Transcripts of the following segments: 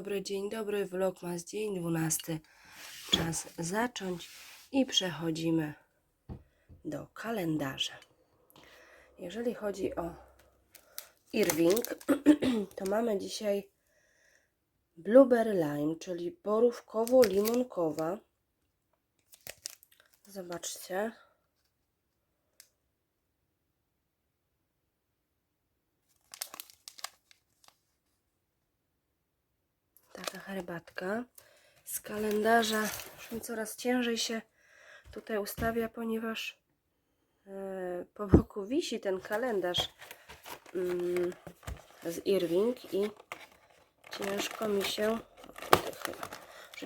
dobry, dzień dobry. Vlogmas, dzień 12. Czas zacząć i przechodzimy do kalendarza. Jeżeli chodzi o Irving, to mamy dzisiaj Blueberry Lime, czyli borówkowo-limonkowa. Zobaczcie. Taka herbatka. Z kalendarza już mi coraz ciężej się tutaj ustawia, ponieważ e, po boku wisi ten kalendarz mm, z Irving i ciężko mi się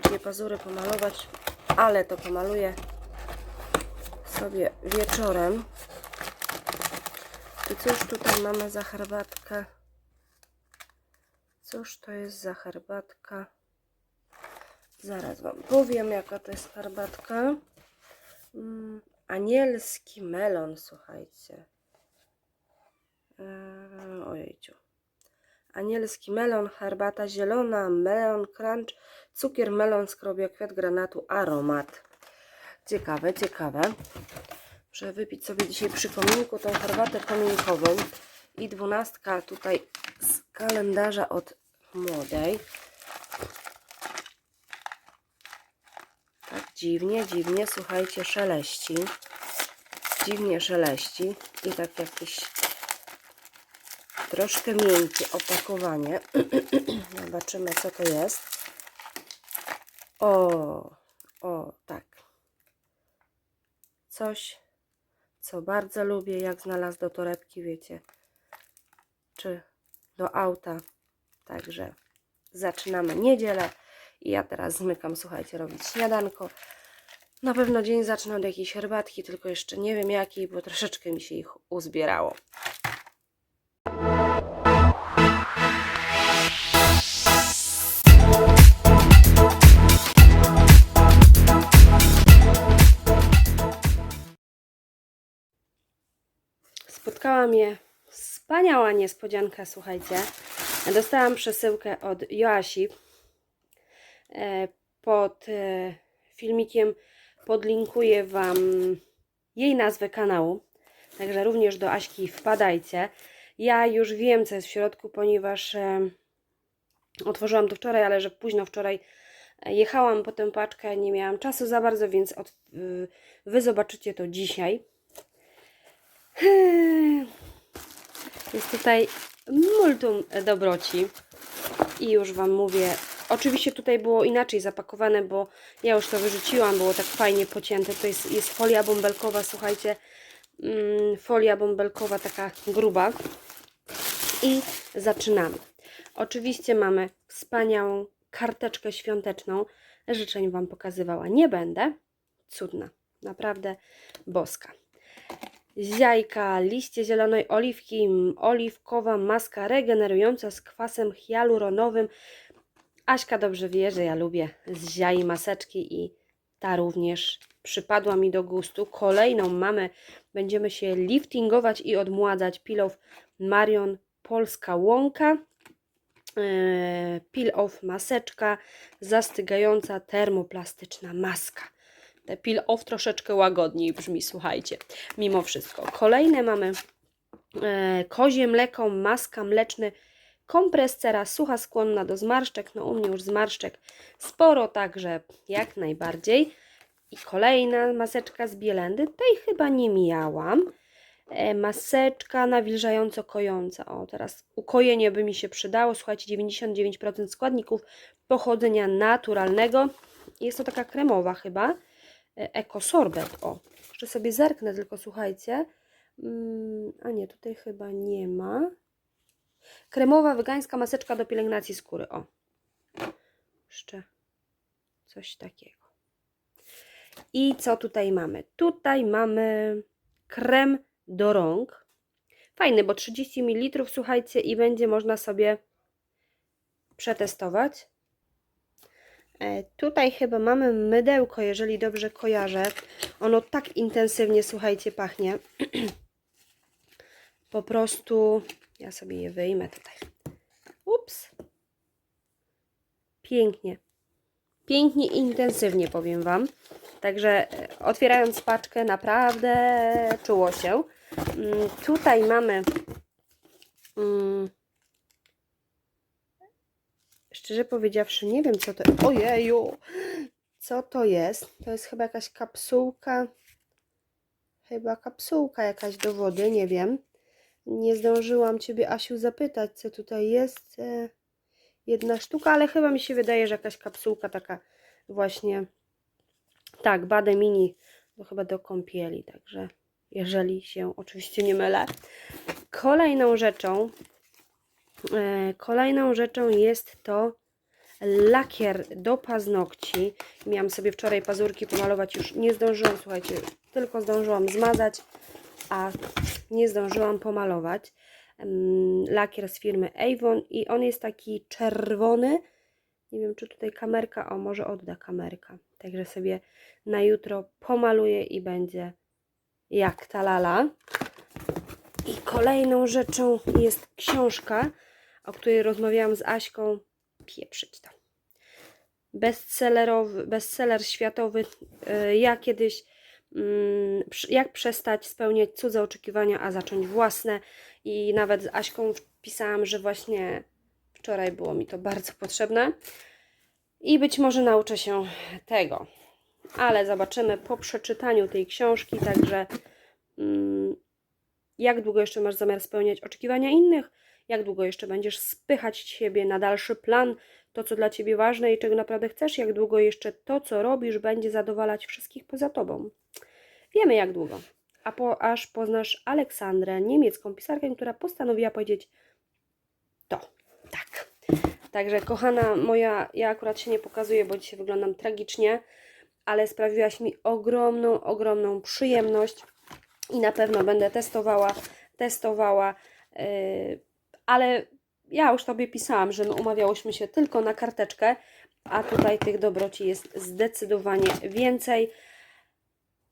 dwie pazury pomalować, ale to pomaluję sobie wieczorem. I cóż tutaj mamy za herbatkę? Cóż to jest za herbatka? Zaraz Wam powiem, jaka to jest herbatka. Mm, anielski melon, słuchajcie. Eee, ojejciu. Anielski melon, herbata zielona, melon crunch, cukier melon, skrobia, kwiat granatu, aromat. Ciekawe, ciekawe. Muszę wypić sobie dzisiaj przy kominku tą herbatę kominkową. I dwunastka tutaj z kalendarza od młodej. Tak dziwnie, dziwnie, słuchajcie, szeleści. Dziwnie szeleści. I tak jakieś troszkę miękkie opakowanie. Zobaczymy, co to jest. O, o, tak. Coś, co bardzo lubię, jak znalazł do torebki, wiecie, czy do auta. Także zaczynamy niedzielę i ja teraz zmykam, słuchajcie, robić śniadanko. Na pewno dzień zacznę od jakiejś herbatki, tylko jeszcze nie wiem jakiej, bo troszeczkę mi się ich uzbierało. Spotkała mnie wspaniała niespodzianka, słuchajcie. Dostałam przesyłkę od Joasi. E, Pod e, filmikiem podlinkuję Wam jej nazwę kanału. Także również do Aśki wpadajcie. Ja już wiem, co jest w środku, ponieważ e, otworzyłam to wczoraj, ale że późno wczoraj jechałam po tę paczkę, nie miałam czasu za bardzo, więc od, Wy zobaczycie to dzisiaj. Jest tutaj multum dobroci i już Wam mówię. Oczywiście tutaj było inaczej zapakowane, bo ja już to wyrzuciłam, było tak fajnie pocięte. To jest, jest folia bąbelkowa, słuchajcie, mm, folia bąbelkowa taka gruba. I zaczynamy. Oczywiście mamy wspaniałą karteczkę świąteczną. Życzeń Wam pokazywała nie będę. Cudna, naprawdę boska z jajka, liście zielonej oliwki, oliwkowa maska regenerująca z kwasem hialuronowym. Aśka dobrze wie, że ja lubię z ziai maseczki i ta również przypadła mi do gustu. Kolejną mamy, będziemy się liftingować i odmładzać Pilow Marion Polska Łąka. Eee, Peel off maseczka, zastygająca termoplastyczna maska te peel off troszeczkę łagodniej brzmi, słuchajcie, mimo wszystko. Kolejne mamy e, kozie mleko, maska mleczny, kompres cera sucha, skłonna do zmarszczek, no u mnie już zmarszczek sporo, także jak najbardziej. I kolejna maseczka z bielendy, tej chyba nie miałam. E, maseczka nawilżająco kojąca. O, teraz ukojenie by mi się przydało. Słuchajcie, 99% składników pochodzenia naturalnego. Jest to taka kremowa chyba. Ekosorbet. O, jeszcze sobie zerknę, tylko słuchajcie. Mm, a nie, tutaj chyba nie ma. Kremowa wegańska maseczka do pielęgnacji skóry. O, jeszcze coś takiego. I co tutaj mamy? Tutaj mamy krem do rąk. Fajny, bo 30 ml, słuchajcie, i będzie można sobie przetestować. E, Tutaj chyba mamy mydełko, jeżeli dobrze kojarzę. Ono tak intensywnie, słuchajcie, pachnie. Po prostu ja sobie je wyjmę tutaj. Ups. pięknie. Pięknie i intensywnie powiem Wam. Także e, otwierając paczkę naprawdę czuło się. Mm, Tutaj mamy mm, szczerze powiedziawszy nie wiem co to Ojeju! Co to jest? To jest chyba jakaś kapsułka. Chyba kapsułka jakaś do wody, nie wiem. Nie zdążyłam Ciebie, Asiu, zapytać, co tutaj jest. E, Jedna sztuka, ale chyba mi się wydaje, że jakaś kapsułka taka właśnie. Tak, Bade Mini, to chyba do kąpieli, także jeżeli się oczywiście nie mylę. Kolejną rzeczą, e, kolejną rzeczą jest to lakier do paznokci. Miałam sobie wczoraj pazurki pomalować, już nie zdążyłam, słuchajcie, tylko zdążyłam zmazać, a nie zdążyłam pomalować. Lakier z firmy Avon i on jest taki czerwony. Nie wiem, czy tutaj kamerka, o może odda kamerka. Także sobie na jutro pomaluję i będzie jak ta lala. I kolejną rzeczą jest książka, o której rozmawiałam z Aśką. Pieprzyć to. Bestsellerowy, bestseller światowy. y, Ja kiedyś jak przestać spełniać cudze oczekiwania, a zacząć własne. I nawet z Aśką pisałam, że właśnie wczoraj było mi to bardzo potrzebne. I być może nauczę się tego. Ale zobaczymy po przeczytaniu tej książki, także mm, jak długo jeszcze masz zamiar spełniać oczekiwania innych, jak długo jeszcze będziesz spychać siebie na dalszy plan, to co dla ciebie ważne i czego naprawdę chcesz, jak długo jeszcze to, co robisz, będzie zadowalać wszystkich poza tobą. Wiemy jak długo. A po, aż poznasz Aleksandrę, niemiecką pisarkę, która postanowiła powiedzieć to. Tak. Także kochana moja, ja akurat się nie pokazuję, bo dzisiaj wyglądam tragicznie, ale sprawiłaś mi ogromną, ogromną przyjemność i na pewno będę testowała, testowała, yy, ale ja już Tobie pisałam, że my umawiałyśmy się tylko na karteczkę, a tutaj tych dobroci jest zdecydowanie więcej.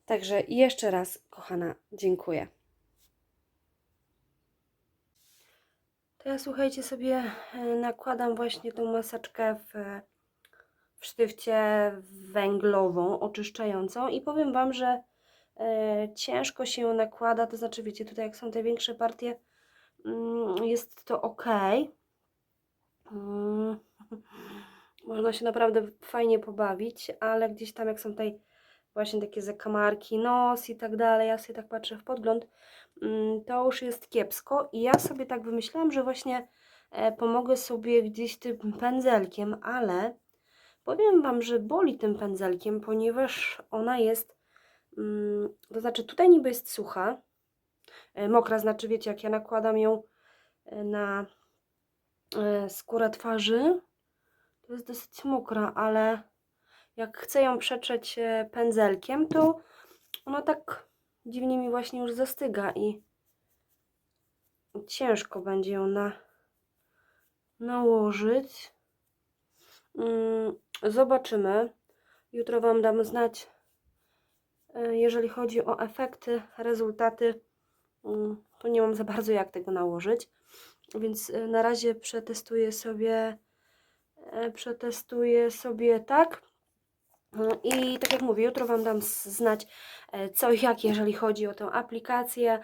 Także jeszcze raz, kochana, dziękuję. To ja słuchajcie sobie e, nakładam właśnie tą maseczkę w, w sztywcie węglową, oczyszczającą i powiem Wam, że e, ciężko się ją nakłada, to znaczy wiecie, tutaj jak są te większe partie, jest to ok. Mm, Można się naprawdę fajnie pobawić, ale gdzieś tam jak są tutaj właśnie takie zakamarki, nos i tak dalej, ja sobie tak patrzę w podgląd, mm, to już jest kiepsko i ja sobie tak wymyślałam, że właśnie e, pomogę sobie gdzieś tym pędzelkiem, ale powiem Wam, że boli tym pędzelkiem, ponieważ ona jest, mm, to znaczy tutaj niby jest sucha, mokra, znaczy wiecie, jak ja nakładam ją e, na e, skórę twarzy, to jest dosyć mokra, ale jak chcę ją przetrzeć e, pędzelkiem, to ona tak dziwnie mi właśnie już zastyga i ciężko będzie ją na, nałożyć. Mm, Zobaczymy. Jutro Wam dam znać, e, jeżeli chodzi o efekty, rezultaty. Mm, To nie mam za bardzo jak tego nałożyć, więc e, na razie przetestuję sobie, e, przetestuję sobie tak. No I tak jak mówię, jutro Wam dam znać e, co jak, jeżeli chodzi o tę aplikację.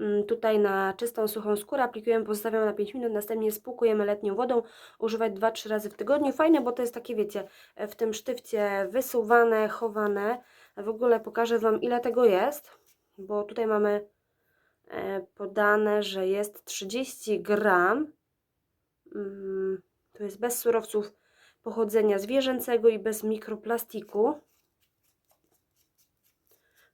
Mm, Tutaj na czystą, suchą skórę aplikujemy, pozostawiamy na 5 minut, następnie spłukujemy letnią wodą, używać 2-3 razy w tygodniu. Fajne, bo to jest takie, wiecie, e, w tym sztywcie wysuwane, chowane. W ogóle pokażę Wam, ile tego jest, bo tutaj mamy podane, że jest 30 gram. Mm, To jest bez surowców pochodzenia zwierzęcego i bez mikroplastiku.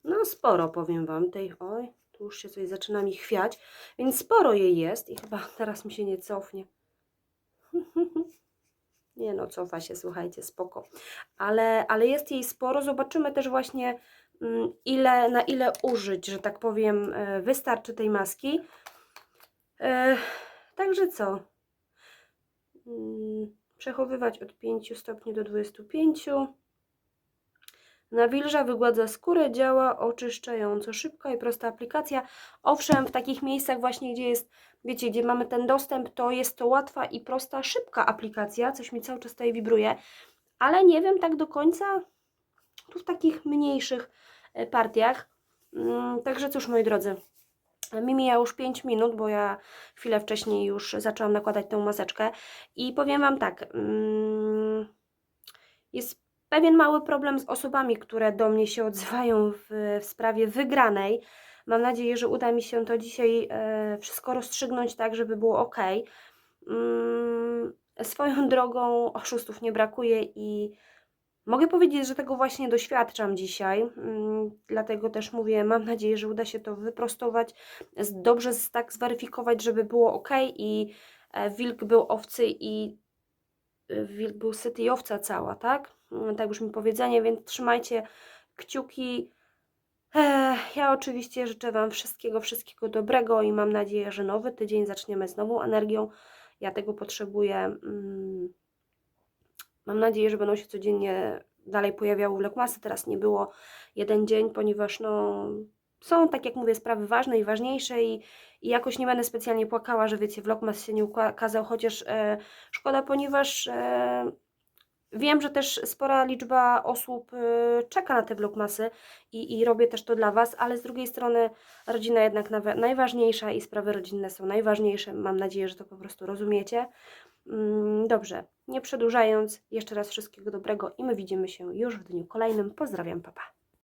No sporo powiem Wam tej, oj, tu już się coś zaczyna mi chwiać, więc sporo jej jest i chyba teraz mi się nie cofnie. Nie no, cofa się, słuchajcie, spoko. Ale, ale jest jej sporo. Zobaczymy też właśnie ile, na ile użyć, że tak powiem, e, wystarczy tej maski. E, Także co? Mm, Przechowywać od 5 stopni do 25. Nawilża, wygładza skórę, działa oczyszczająco. Szybka i prosta aplikacja. Owszem, w takich miejscach właśnie, gdzie jest, wiecie, gdzie mamy ten dostęp, to jest to łatwa i prosta, szybka aplikacja. Coś mi cały czas tutaj wibruje, ale nie wiem tak do końca tu w takich mniejszych e, partiach. Mm, Także cóż, moi drodzy, mi mija już 5 minut, bo ja chwilę wcześniej już zaczęłam nakładać tę maseczkę i powiem Wam tak, mm, jest pewien mały problem z osobami, które do mnie się odzywają w, w sprawie wygranej. Mam nadzieję, że uda mi się to dzisiaj e, wszystko rozstrzygnąć tak, żeby było ok. Mm, swoją drogą oszustów nie brakuje i mogę powiedzieć, że tego właśnie doświadczam dzisiaj. Mm, dlatego też mówię, mam nadzieję, że uda się to wyprostować, dobrze tak zweryfikować, żeby było ok i e, wilk był owcy i y, wilk był syty i owca cała, tak? Mm, Tak już mi powiedzenie, więc trzymajcie kciuki. Ja oczywiście życzę Wam wszystkiego, wszystkiego dobrego i mam nadzieję, że nowy tydzień zaczniemy z nową energią. Ja tego potrzebuję. Mam nadzieję, że będą się codziennie dalej pojawiały vlogmasy. Teraz nie było jeden dzień, ponieważ no, są, tak jak mówię, sprawy ważne i ważniejsze i, i jakoś nie będę specjalnie płakała, że wiecie, vlogmas się nie ukazał, chociaż e, szkoda, ponieważ e, wiem, że też spora liczba osób e, czeka na te vlogmasy i, i robię też to dla Was, ale z drugiej strony rodzina jednak najważniejsza i sprawy rodzinne są najważniejsze. Mam nadzieję, że to po prostu rozumiecie. Mm, Dobrze, nie przedłużając, jeszcze raz wszystkiego dobrego i my widzimy się już w dniu kolejnym. Pozdrawiam, papa.